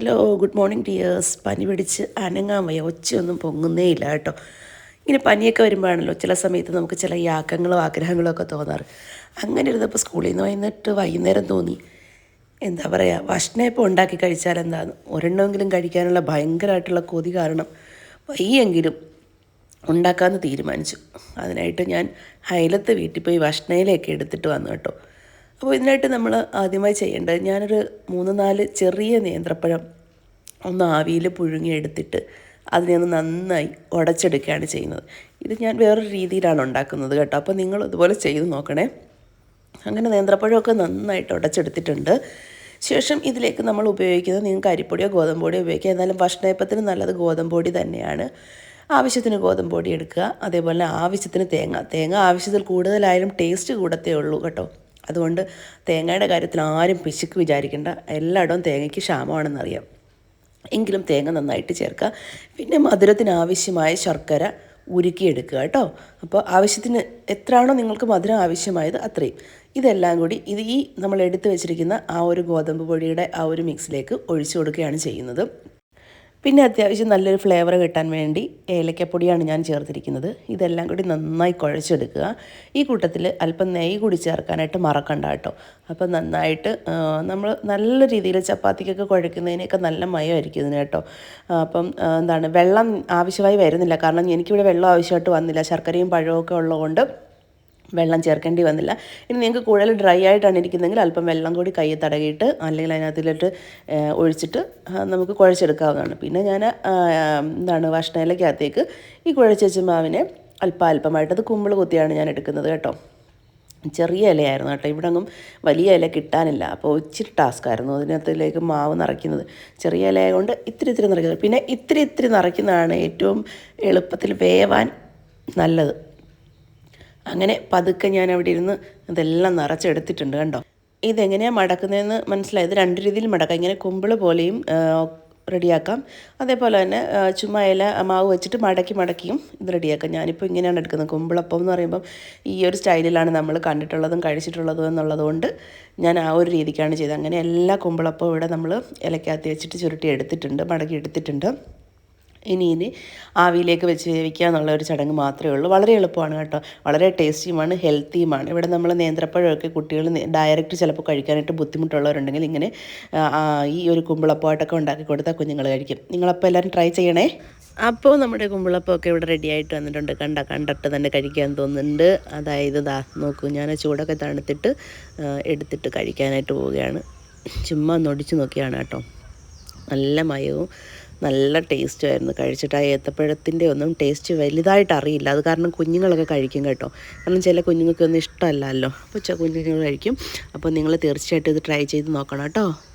Hello good morning dears. പനി പിടിച്ച് അനങ്ങാൻ വയ്യ. ഒച്ചയൊന്നും പൊങ്ങുന്നേ ഇല്ല കേട്ടോ. ഇങ്ങനെ പനിയൊക്കെ വരുമ്പോഴാണല്ലോ ചില സമയത്ത് നമുക്ക് ചില യാക്കങ്ങളും ആഗ്രഹങ്ങളും ഒക്കെ തോന്നാറ്. അങ്ങനെ ഇരുന്നപ്പോൾ സ്കൂളിൽ നിന്ന് വന്നിട്ട് വൈകുന്നേരം തോന്നി. എന്താ പറയുക ഭക്ഷണയപ്പം ഉണ്ടാക്കി കഴിച്ചാൽ എന്താന്ന് ഒരെണ്ണമെങ്കിലും കഴിക്കാനുള്ള ഭയങ്കരമായിട്ടുള്ള കൊതി കാരണം വയ്യെങ്കിലും ഉണ്ടാക്കാമെന്ന് തീരുമാനിച്ചു. അതിനായിട്ട് ഞാൻ അയലത്തെ വീട്ടിൽ പോയി ഭക്ഷണയിലേക്ക് എടുത്തിട്ട് വന്നു കേട്ടോ. അപ്പോൾ ഇതിനായിട്ട് നമ്മൾ ആദ്യമായി ചെയ്യേണ്ടത് ഞാനൊരു മൂന്ന് നാല് ചെറിയ നേന്ത്രപ്പഴം ഒന്ന് ആവിയിൽ പുഴുങ്ങി എടുത്തിട്ട് അതിനെ ഒന്ന് നന്നായി ഉടച്ചെടുക്കുകയാണ് ചെയ്യുന്നത്. ഇത് ഞാൻ വേറൊരു രീതിയിലാണ് ഉണ്ടാക്കുന്നത് കേട്ടോ. അപ്പോൾ നിങ്ങൾ ഇതുപോലെ ചെയ്ത് നോക്കണേ. അങ്ങനെ നേന്ത്രപ്പഴമൊക്കെ നന്നായിട്ട് ഉടച്ചെടുത്തിട്ടുണ്ട്. ശേഷം ഇതിലേക്ക് നമ്മൾ ഉപയോഗിക്കുന്നത് നിങ്ങൾക്ക് അരിപ്പൊടിയോ ഗോതമ്പ് പൊടിയോ ഉപയോഗിക്കാം. എന്നാലും ഭക്ഷണയപ്പത്തിന് നല്ലത് ഗോതമ്പ് പൊടി തന്നെയാണ്. ആവശ്യത്തിന് ഗോതമ്പ് പൊടി എടുക്കുക. അതേപോലെ ആവശ്യത്തിന് തേങ്ങ. തേങ്ങ ആവശ്യത്തിൽ കൂടുതലായാലും ടേസ്റ്റ് കൂടത്തേ ഉള്ളൂ കേട്ടോ. അതുകൊണ്ട് തേങ്ങയുടെ കാര്യത്തിൽ ആരും പിശുക്ക് വിചാരിക്കേണ്ട. എല്ലായിടവും തേങ്ങയ്ക്ക് ക്ഷാമമാണെന്നറിയാം. എങ്കിലും തേങ്ങ നന്നായിട്ട് ചേർക്കുക. പിന്നെ മധുരത്തിന് ആവശ്യമായ ശർക്കര ഉരുക്കിയെടുക്കുക കേട്ടോ. അപ്പോൾ ആവശ്യത്തിന് എത്രയാണോ നിങ്ങൾക്ക് മധുരം ആവശ്യമായത് അത്രയും. ഇതെല്ലാം കൂടി ഇത് ഈ നമ്മൾ എടുത്തു വെച്ചിരിക്കുന്ന ആ ഒരു ഗോതമ്പ് പൊടിയുടെ ആ ഒരു മിക്സിലേക്ക് ഒഴിച്ചു കൊടുക്കുകയാണ് ചെയ്യുന്നത്. പിന്നെ അത്യാവശ്യം നല്ലൊരു ഫ്ലേവർ കിട്ടാൻ വേണ്ടി ഏലക്കപ്പൊടിയാണ് ഞാൻ ചേർത്തിരിക്കുന്നത്. ഇതെല്ലാം കൂടി നന്നായി കുഴച്ചെടുക്കുക. ഈ കൂട്ടത്തിൽ അല്പം നെയ്യ് കൂടി ചേർക്കാനായിട്ട് മറക്കണ്ട കേട്ടോ. അപ്പം നന്നായിട്ട് നമ്മൾ നല്ല രീതിയിൽ ചപ്പാത്തിക്കൊക്കെ കുഴക്കുന്നതിനൊക്കെ നല്ല മയമായിരിക്കും ഇതിന് കേട്ടോ. അപ്പം എന്താണ് വെള്ളം ആവശ്യമായി വരുന്നില്ല. കാരണം എനിക്കിവിടെ വെള്ളം ആവശ്യമായിട്ട് വന്നില്ല. ശർക്കരയും പഴവും ഒക്കെ ഉള്ളതുകൊണ്ട് വെള്ളം ചേർക്കേണ്ടി വന്നില്ല. ഇനി നിങ്ങൾക്ക് കൂടുതൽ ഡ്രൈ ആയിട്ടാണ് ഇരിക്കുന്നതെങ്കിൽ അല്പം വെള്ളം കൂടി കയ്യിൽ തടകിയിട്ട് അല്ലെങ്കിൽ അതിനകത്തിലിട്ട് ഒഴിച്ചിട്ട് നമുക്ക് കുഴച്ചെടുക്കാവുന്നതാണ്. പിന്നെ ഞാൻ എന്താണ് ഭക്ഷണയിലേക്കകത്തേക്ക് ഈ കുഴച്ച് മാവിനെ അല്പം അല്പമായിട്ട് അത് കുമ്പിൾ കുത്തിയാണ് ഞാൻ എടുക്കുന്നത് കേട്ടോ. ചെറിയ ഇലയായിരുന്നു കേട്ടോ. ഇവിടെ അങ്ങും വലിയ ഇല കിട്ടാനില്ല. അപ്പോൾ ഇച്ചിരി ടാസ്ക് ആയിരുന്നു അതിനകത്തിലേക്ക് മാവ് നിറയ്ക്കുന്നത്. ചെറിയ ഇല കൊണ്ട് ഇത്തിരി ഇത്തിരി നിറയ്ക്കുന്നത്. പിന്നെ ഇത്തിരി ഇത്തിരി നിറയ്ക്കുന്നതാണ് ഏറ്റവും എളുപ്പത്തിൽ വേവാൻ നല്ലത്. അങ്ങനെ പതുക്കെ ഞാൻ അവിടെ ഇരുന്ന് ഇതെല്ലാം നിറച്ചെടുത്തിട്ടുണ്ട് കണ്ടോ? ഇതെങ്ങനെയാണ് മടക്കുന്നതെന്ന് മനസ്സിലായത്? രണ്ട് രീതിയിൽ മടക്കാം. ഇങ്ങനെ കുമ്പിൾ പോലെയും റെഡിയാക്കാം. അതേപോലെ തന്നെ ചുമ്മാ ഇല മാവ് വെച്ചിട്ട് മടക്കി മടക്കിയും ഇത് റെഡിയാക്കാം. ഞാനിപ്പോൾ ഇങ്ങനെയാണ് എടുക്കുന്നത്. കുമ്പിളപ്പം എന്ന് പറയുമ്പം ഈ ഒരു സ്റ്റൈലിലാണ് നമ്മൾ കണ്ടിട്ടുള്ളതും കഴിച്ചിട്ടുള്ളതും എന്നുള്ളതുകൊണ്ട് ഞാൻ ആ ഒരു രീതിക്കാണ് ചെയ്തത്. അങ്ങനെ എല്ലാ കുമ്പിളപ്പവും ഇവിടെ നമ്മൾ ഇലക്കകത്ത് വെച്ചിട്ട് ചുരുട്ടി എടുത്തിട്ടുണ്ട് മടക്കി എടുത്തിട്ടുണ്ട്. ഇനി ഇനി ആവിയിലേക്ക് വെച്ച് വേവിക്കുക എന്നുള്ള ഒരു ചടങ്ങ് മാത്രമേ ഉള്ളൂ. വളരെ എളുപ്പമാണ് കേട്ടോ. വളരെ ടേസ്റ്റിയുമാണ് ഹെൽത്തിയുമാണ്. ഇവിടെ നമ്മൾ നേന്ത്രപ്പഴമൊക്കെ കുട്ടികൾ ഡയറക്റ്റ് ചിലപ്പോൾ കഴിക്കാനായിട്ട് ബുദ്ധിമുട്ടുള്ളവരുണ്ടെങ്കിൽ ഇങ്ങനെ ഈ ഒരു കുമ്പിളപ്പമായിട്ടൊക്കെ ഉണ്ടാക്കി കൊടുത്താൽ കുഞ്ഞുങ്ങൾ കഴിക്കും. നിങ്ങളപ്പോൾ എല്ലാവരും ട്രൈ ചെയ്യണേ? അപ്പോൾ നമ്മുടെ കുമ്പിളപ്പമൊക്കെ ഇവിടെ റെഡി ആയിട്ട് വന്നിട്ടുണ്ട്. കണ്ട കണ്ടിട്ട് തന്നെ കഴിക്കാൻ തോന്നുന്നുണ്ട്. അതായത് ദാ നോക്കൂ ഞാൻ ചൂടൊക്കെ തണുത്തിട്ട് എടുത്തിട്ട് കഴിക്കാനായിട്ട് പോവുകയാണ്. ചുമ്മാ നൊടിച്ച് നോക്കിയാണ് കേട്ടോ. നല്ല മയവും നല്ല ടേസ്റ്റുമായിരുന്നു കഴിച്ചിട്ട് ആ ഏത്തപ്പഴത്തിന്റെ ഒന്നും ടേസ്റ്റ് വലുതായിട്ട് അറിയില്ല. അത് കാരണം കുഞ്ഞുങ്ങളൊക്കെ കഴിക്കും കേട്ടോ. കാരണം ചില കുഞ്ഞുങ്ങൾക്കൊന്നും ഇഷ്ടമല്ലല്ലോ. അപ്പോൾ കുഞ്ഞുങ്ങൾ കഴിക്കും. അപ്പോൾ നിങ്ങൾ തീർച്ചയായിട്ടും ഇത് ട്രൈ ചെയ്ത് നോക്കണം കേട്ടോ.